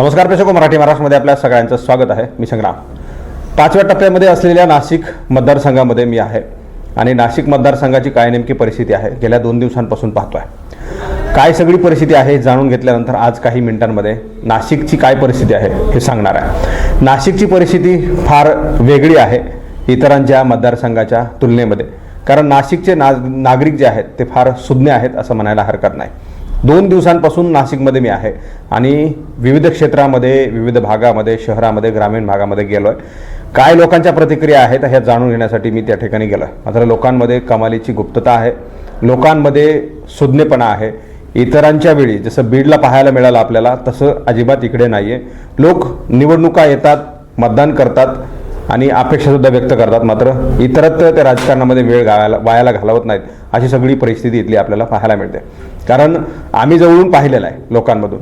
नमस्कार प्रेक्षक मराठी महाराष्ट्रामध्ये आपल्या सगळ्यांचं स्वागत आहे. मी संग्राम. पाचव्या टप्प्यामध्ये असलेल्या नाशिक मतदारसंघामध्ये मी आहे. आणि नाशिक मतदारसंघाची काय नेमकी परिस्थिती आहे गेल्या दोन दिवसांपासून पाहतोय. काय सगळी परिस्थिती आहे जाणून घेतल्यानंतर आज काही मिनिटांमध्ये नाशिकची काय परिस्थिती आहे हे सांगणार आहे. नाशिकची परिस्थिती फार वेगळी आहे इतरांच्या मतदारसंघाच्या तुलनेमध्ये. कारण नाशिकचे ना नागरिक जे आहेत ते फार सुज्ञ आहेत असं म्हणायला हरकत नाही. दोन दिवसांपासून नाशिकमध्ये मी आहे आणि विविध क्षेत्रामध्ये विविध भागामध्ये शहरामध्ये ग्रामीण भागामध्ये गेलो आहे काय लोकांच्या प्रतिक्रिया आहेत ह्या जाणून घेण्यासाठी मी त्या ठिकाणी गेलो आहे मात्र लोकांमध्ये कमालीची गुप्तता आहे लोकांमध्ये सुज्ञपणा आहे. इतरांच्या वेळी जसं बीडला पाहायला मिळालं आपल्याला तसं अजिबात इकडे नाही आहे लोक निवडणुका येतात मतदान करतात आणि अपेक्षासुद्धा व्यक्त करतात. मात्र इतरत्र त्या राजकारणामध्ये वेळ गावायला वायाला घालवत नाहीत अशी सगळी परिस्थिती इथली आपल्याला पाहायला मिळते. कारण आम्ही जवळून पाहिलेलं आहे लोकांमधून.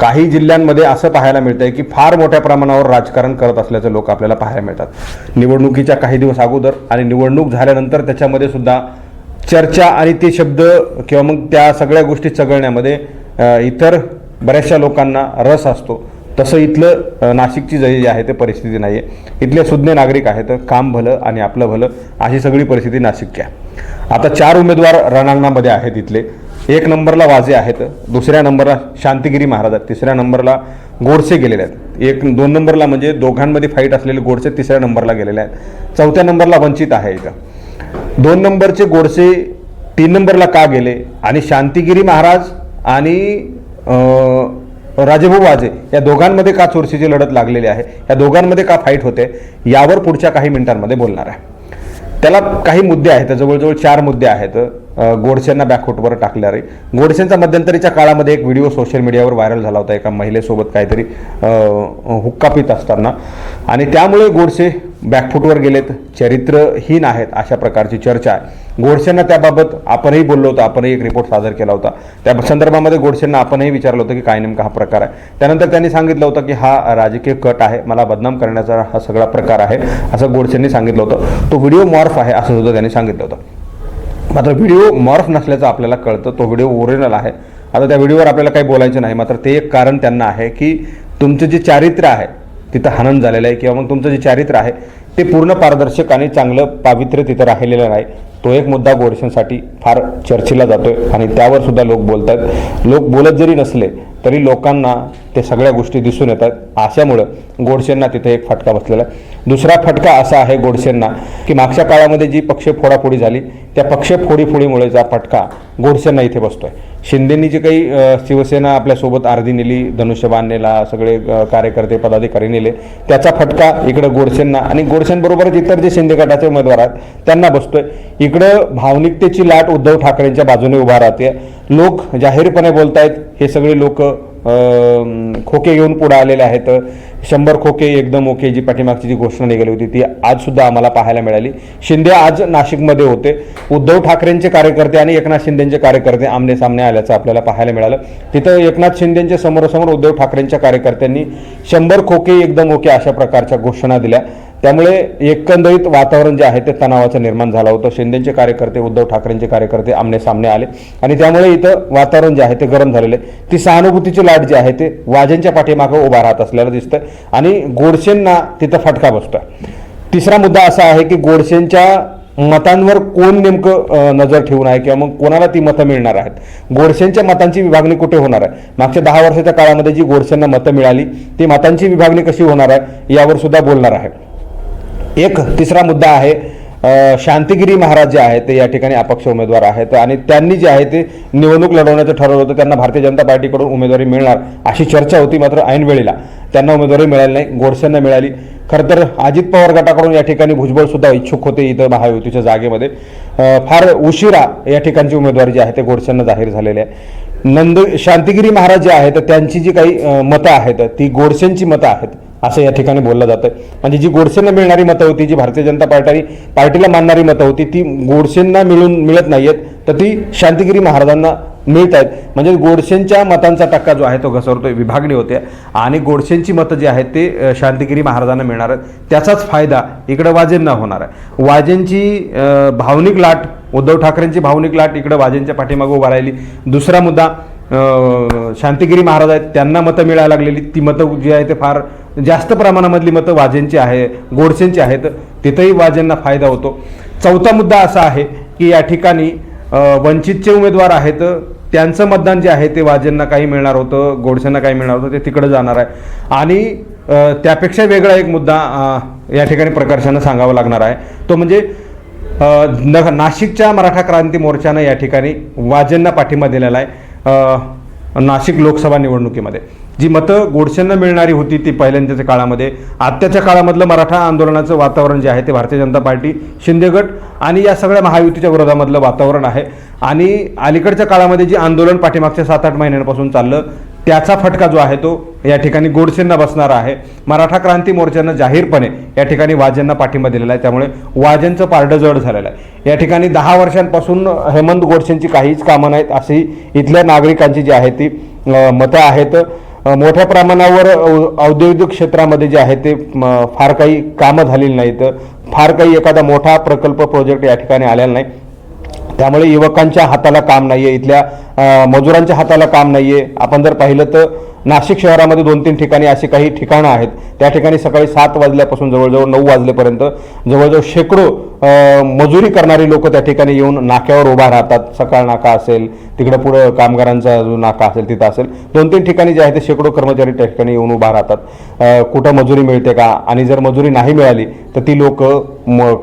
काही जिल्ह्यांमध्ये असं पाहायला मिळतं आहे की फार मोठ्या प्रमाणावर राजकारण करत असल्याचं लोक आपल्याला पाहायला मिळतात. निवडणुकीच्या काही दिवस अगोदर आणि निवडणूक झाल्यानंतर त्याच्यामध्ये सुद्धा चर्चा आणि ते शब्द किंवा मग त्या सगळ्या गोष्टी चघळण्यामध्ये इतर बऱ्याचशा लोकांना रस असतो. तसं इथलं नाशिकची जी आहे ते परिस्थिती नाही आहे इथले सुज्ञ नागरिक आहेत काम भलं आणि आपलं भलं अशी सगळी परिस्थिती नाशिकची आहे. आता चार उमेदवार रणांगणामध्ये आहेत इथले. एक नंबरला वाजे आहेत दुसऱ्या नंबरला शांतिगिरी महाराज आहेत तिसऱ्या नंबरला गोडसे गेलेले आहेत. एक दोन नंबरला म्हणजे दोघांमध्ये फाईट असलेले गोडसे तिसऱ्या नंबरला गेलेले आहेत. चौथ्या नंबरला वंचित आहे इथं. दोन नंबरचे गोडसे तीन नंबरला का गेले? आणि शांतिगिरी महाराज आणि राजेभाऊ वाजे या दोघांमध्ये का चोरशीची लढत लागलेली आहे? या दोघांमध्ये का फाईट होते? यावर पुढच्या काही मिनिटांमध्ये बोलणार आहे. त्याला काही मुद्दे आहेत. जवळजवळ चार मुद्दे आहेत. गोडसेंना बॅकफुटवर टाकणारे. गोडसेंचा मध्यंतरीच्या काळामध्ये एक व्हिडिओ सोशल मीडियावर व्हायरल झाला होता एका महिलेसोबत काहीतरी हुक्का पित असताना. आणि त्यामुळे गोडसे बॅकफूटवर गेलेत. चरित्रहीन आहेत अशा प्रकारची चर्चा आहे. गोडसेंना त्याबाबत आपणही बोललो होतो आपणही एक रिपोर्ट सादर केला होता. त्या संदर्भामध्ये गोडसेंना आपणही विचारलं होतं की काय नेमका हा प्रकार आहे. त्यानंतर त्यांनी सांगितलं होतं की हा राजकीय कट आहे मला बदनाम करण्याचा हा सगळा प्रकार आहे असं गोडसेंनी सांगितलं होतं. तो व्हिडिओ मॉर्फ आहे असं सुद्धा त्यांनी सांगितलं होतं. मात्र व्हिडिओ मॉर्फ नसल्याचं आपल्याला कळतं तो व्हिडिओ ओरिजिनल आहे. आता त्या व्हिडिओवर आपल्याला काही बोलायचं नाही मात्र ते एक कारण त्यांना आहे की तुमचं जे चारित्र्य आहे तिथं हनन झालेलं आहे किंवा मग तुमचं जे चारित्र्य आहे ते पूर्ण पारदर्शक आणि चांगलं पावित्र्य तिथं राहिलेलं नाही. तो एक मुद्दा गोडसेंसाठी फार चर्चेला जातोय आणि त्यावर सुद्धा लोक बोलतात. लोक बोलत जरी नसले तरी लोकांना ते सगळ्या गोष्टी दिसून येतात. अशामुळं गोडसेंना तिथे एक फटका बसलेला आहे. दुसरा फटका असा आहे गोडसेंना की मागच्या काळामध्ये जी पक्ष फोडाफोडी झाली त्या पक्ष फोडीफोडीमुळेचा फटका गोडसेंना इथे बसतोय. शिंदेंनी जी काही शिवसेना आपल्यासोबत अर्धी नेली धनुष्यबाण नेला सगळे कार्यकर्ते पदाधिकारी नेले त्याचा फटका इकडं गोडसेंना आणि गोडसेंबरोबरच इतर जे शिंदे गटाचे उमेदवार आहेत त्यांना बसतोय. इकडं भावनिकतेची लाट उद्धव ठाकरेंच्या बाजूने उभा राहते लोक जाहीरपणे बोलत आहेत हे सगळे लोक खोके घेऊन पुढे आलेले आहेत. शंभर खोके एकदम ओके जी पाठीमागची जी घोषणा निघाली होती ती आजसुद्धा आम्हाला पाहायला मिळाली. शिंदे आज नाशिकमध्ये होते. उद्धव ठाकरेंचे कार्यकर्ते आणि एकनाथ शिंदेचे कार्यकर्ते आमने सामने आल्याचं आपल्याला पाहायला मिळालं. तिथं एकनाथ शिंदेच्या समोरासमोर उद्धव ठाकरेंच्या कार्यकर्त्यांनी शंभर खोके एकदम ओके अशा प्रकारच्या घोषणा दिल्या. त्यामुळे एकंदरीत वातावरण जे आहे ते तणावाचं निर्माण झालं होतं. शिंदेचे कार्यकर्ते उद्धव ठाकरेंचे कार्यकर्ते आमने सामने आले. आणि त्यामुळे इथं वातावरण जे आहे ते गरम झालेलं आहे. ती सहानुभूतीची लाट जी आहे ते वाजेंच्या पाठीमागं उभा राहत असलेलं दिसतंय. आणि गोडसेंना तिथं फटका बसतोय. तिसरा मुद्दा असा आहे की गोडसेंच्या मतांवर कोण नेमकं नजर ठेवून आहे किंवा मग कोणाला ती मतं मिळणार आहेत? गोडसेंच्या मतांची विभागणी कुठे होणार आहे? मागच्या दहा वर्षाच्या काळामध्ये जी गोडसेंना मतं मिळाली ती मतांची विभागणी कशी होणार आहे? यावर सुद्धा बोलणार आहे. एक तिसरा मुद्दा आहे शांतिगिरी महाराज जे आहेत ते या ठिकाणी अपक्ष उमेदवार आहेत आणि त्यांनी जे आहे ते निवडणूक लढवण्याचं ठरवलं होतं. त्यांना भारतीय जनता पार्टीकडून उमेदवारी मिळणार अशी चर्चा होती मात्र ऐनवेळीला त्यांना उमेदवारी मिळाली नाही गोडसेंना मिळाली. खरं तर अजित पवार गटाकडून या ठिकाणी भुजबळ सुद्धा इच्छुक होते इथं महायुतीच्या जागेमध्ये. फार उशिरा या ठिकाणची उमेदवारी जी आहे ते गोडसेंना जाहीर झालेली आहे. नंद शांतिगिरी महाराज जे आहेत त्यांची जी काही मतं आहेत ती गोडसेंची मतं आहेत. असं या ठिकाणी बोललं जातं म्हणजे जी गोडसेंना मिळणारी मतं होती जी भारतीय जनता पार्टी पार्टीला मानणारी मतं होती ती गोडसेंना मिळून मिळत नाही आहेत तर ती शांतिगिरी महाराजांना मिळत आहेत म्हणजे गोडसेंच्या मतांचा टक्का जो आहे तो घसरतोय विभागणी होते. आणि गोडसेंची मतं जी आहेत ते शांतिगिरी महाराजांना मिळणार आहेत. त्याचाच फायदा इकडं वाजेंना होणार आहे. वाजेंची भावनिक लाट उद्धव ठाकरेंची भावनिक लाट इकडं वाजेंच्या पाठीमागे उभा राहिली. दुसरा मुद्दा शांतिगिरी महाराज आहेत त्यांना मतं मिळायला लागलेली. ती मतं जी आहे ते फार जास्त प्रमाणामधली मतं वाजेंची आहे गोडसेंची आहेत. तिथंही वाजेंना फायदा होतो. चौथा मुद्दा असा आहे की या ठिकाणी वंचितचे उमेदवार आहेत त्यांचं मतदान जे आहे ते वाजेंना काही मिळणार होतं गोडसेंना काही मिळणार होतं ते तिकडं जाणार आहे. आणि त्यापेक्षा वेगळा एक मुद्दा या ठिकाणी प्रकर्षानं सांगावा लागणार आहे. तो म्हणजे न नाशिकच्या मराठा क्रांती मोर्चानं या ठिकाणी वाजेंना पाठिंबा दिलेला आहे. नाशिक लोकसभा निवडणुकीमध्ये. जी मतं गोडसेंना मिळणारी होती ती पहिल्यांदाच्या काळामध्ये. आत्ताच्या काळामधलं मराठा आंदोलनाचं वातावरण जे आहे ते भारतीय जनता पार्टी शिंदे गट आणि या सगळ्या महायुतीच्या विरोधामधलं वातावरण आहे. आणि अलीकडच्या काळामध्ये जी आंदोलन पाठीमागच्या सात आठ महिन्यांपासून चाललं त्याचा फटका जो आहे तो या ठिकाणी गोडसेंना बसणार आहे. मराठा क्रांती मोर्चानं जाहीरपणे या ठिकाणी वाजेंना पाठिंबा दिलेला आहे. त्यामुळे वाजेंचं पारडं जड झालेलं आहे. या ठिकाणी दहा वर्षांपासून हेमंत गोडसेंची काहीच कामं नाहीत अशी इथल्या नागरिकांची जी आहे ती मतं आहेत. मोठ्या प्रमाणावर औ- औद्योगिक क्षेत्रामध्ये जे आहे ते फार काही कामं झालेली नाहीत. फार काही एखादा मोठा प्रकल्प प्रोजेक्ट या ठिकाणी आलेला नाही. त्यामुळे युवकांच्या हाताला काम नाही आहे इथल्या मजुरांच्या हाताला काम नाही आहे आपण जर पाहिलं तर नाशिक शहरामध्ये दोन तीन ठिकाणी अशी काही ठिकाणं आहेत. त्या ठिकाणी सकाळी सात वाजल्यापासून जवळजवळ नऊ वाजलेपर्यंत जवळजवळ शेकडो मजुरी करणारी लोक त्या ठिकाणी येऊन नाक्यावर उभा राहतात. सकाळ नाका असेल तिकडं पुढं कामगारांचा जो नाका असेल तिथं असेल. दोन तीन ठिकाणी जे आहे ते शेकडो कर्मचारी त्या ठिकाणी येऊन उभा राहतात. कुठं मजुरी मिळते का? आणि जर मजुरी नाही मिळाली तर ती लोक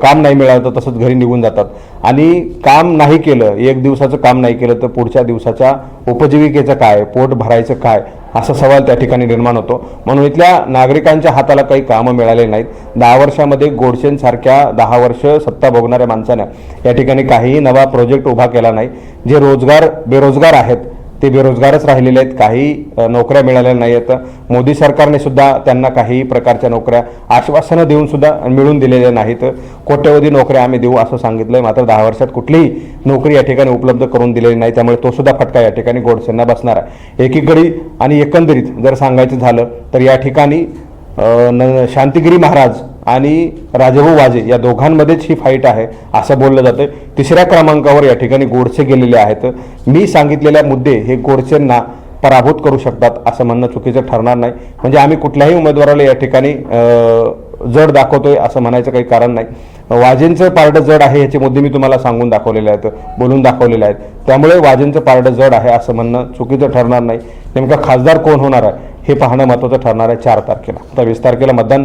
काम नाही मिळालं तर तसंच घरी निघून जातात. आणि काम नाही केलं एक दिवसाचं काम नाही केलं तर पुढच्या दिवसाच्या उपजीविकेचं काय? पोट भरायचं काय? असा सवाल त्या ठिकाणी निर्माण होतो. म्हणून इथल्या नागरिकांच्या हाताला काही कामं मिळाले नाहीत. दहा वर्षामध्ये गोडसेंसारख्या दहा वर्ष सत्ता भोगणाऱ्या माणसानं या ठिकाणी काहीही नवा प्रोजेक्ट उभा केला नाही. जे रोजगार बेरोजगार आहेत ते बेरोजगारच राहिलेले आहेत. काही नोकऱ्या मिळालेल्या नाही आहेत. मोदी सरकारने सुद्धा त्यांना काही प्रकारच्या नोकऱ्या आश्वासनं देऊन सुद्धा मिळून दिलेल्या नाहीत. कोट्यवधी नोकऱ्या आम्ही देऊ असं सांगितलंय. मात्र दहा वर्षात कुठलीही नोकरी या ठिकाणी उपलब्ध करून दिलेली नाही. त्यामुळे तो सुद्धा फटका या ठिकाणी गोडसेंना बसणार आहे. एकीकडे आणि एकंदरीत जर सांगायचं झालं तर या ठिकाणी न शांतिगिरी महाराज आणि राजाभाऊ वाजे या दोघांमध्येच ही फाईट आहे असं बोललं जातं तिसऱ्या क्रमांकावर या ठिकाणी गोडसे गेलेले आहेत. मी सांगितलेल्या मुद्दे हे गोडसेंना पराभूत करू शकतात असं म्हणणं चुकीचं ठरणार नाही. म्हणजे आम्ही कुठल्याही उमेदवाराला या ठिकाणी जड दाखवतोय असं म्हणायचं काही कारण नाही. वाजेंचं पारडं जड आहे याचे मुद्दे मी तुम्हाला सांगून दाखवलेले आहेत बोलून दाखवलेले आहेत. त्यामुळे वाजेंचं पारडं जड आहे असं म्हणणं चुकीचं ठरणार नाही. नेमका खासदार कोण होणार आहे हे पाहणं महत्त्वाचं ठरणार आहे चार तारखेला. तर वीस तारखेला मतदान